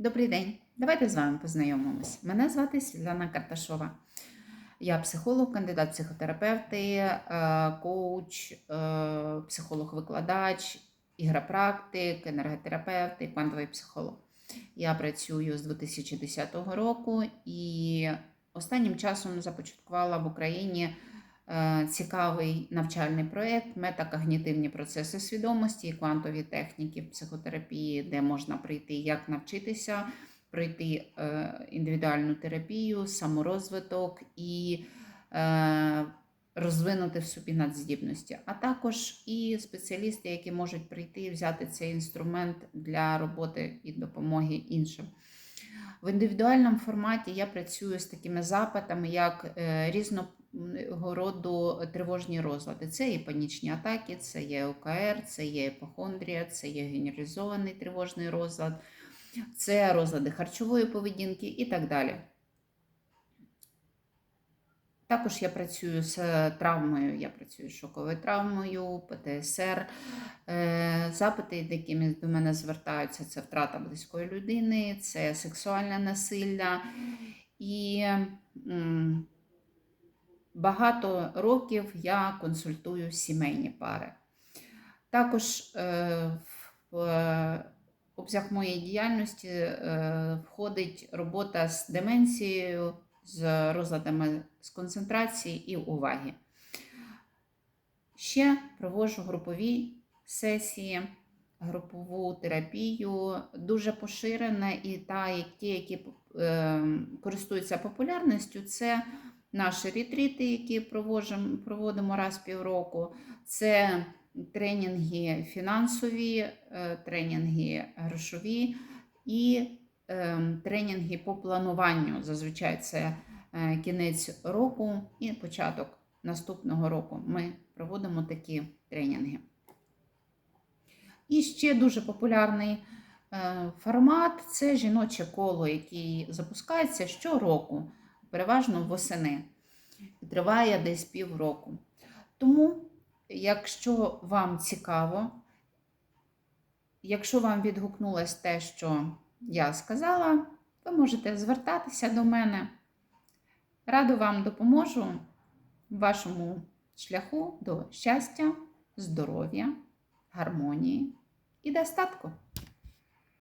Добрий день. Давайте з вами познайомимось. Мене звати Світлана Карташова. Я психолог, кандидат психотерапевти, е, коуч, е, психолог-викладач, ігропрактик, енерготерапевт і квантовий психолог. Я працюю з 2010 року і останнім часом започаткувала в Україні цікавий навчальний проєкт метакогнітивні процеси свідомості і квантові техніки психотерапії, де можна прийти, як навчитися пройти е, індивідуальну терапію, саморозвиток і е, розвинути в собі надздібності, а також і спеціалісти, які можуть прийти і взяти цей інструмент для роботи і допомоги іншим. В індивідуальному форматі я працюю з такими запитами, як е, різного роду тривожні розлади. Це і панічні атаки, це є ОКР, це є іпохондрія, це є генералізований тривожний розлад, це розлади харчової поведінки і так далі. Також я працюю з травмою, я працюю з шоковою травмою, ПТСР. Е, Запити, якими до мене звертаються, це втрата близької людини, це сексуальне насилля. І багато років я консультую сімейні пари. Також е, в е, обсяг моєї діяльності е, входить робота з деменцією, з розладами з концентрації і уваги. Ще проводжу групові сесії, групову терапію, дуже поширена, і та, ті, які користуються популярністю, це наші ретріти, які проводимо, раз в півроку. Це тренінги фінансові, е, тренінги грошові і е, тренінги по плануванню. Зазвичай це е, кінець року і початок наступного року. Ми проводимо такі тренінги. І ще дуже популярний е, формат це жіноче коло, який запускається щороку, переважно восени. Триває десь півроку. Тому, якщо вам цікаво, якщо вам відгукнулось те, що я сказала, ви можете звертатися до мене. Радо вам допоможу в вашому шляху до щастя, здоров'я, гармонії і достатку.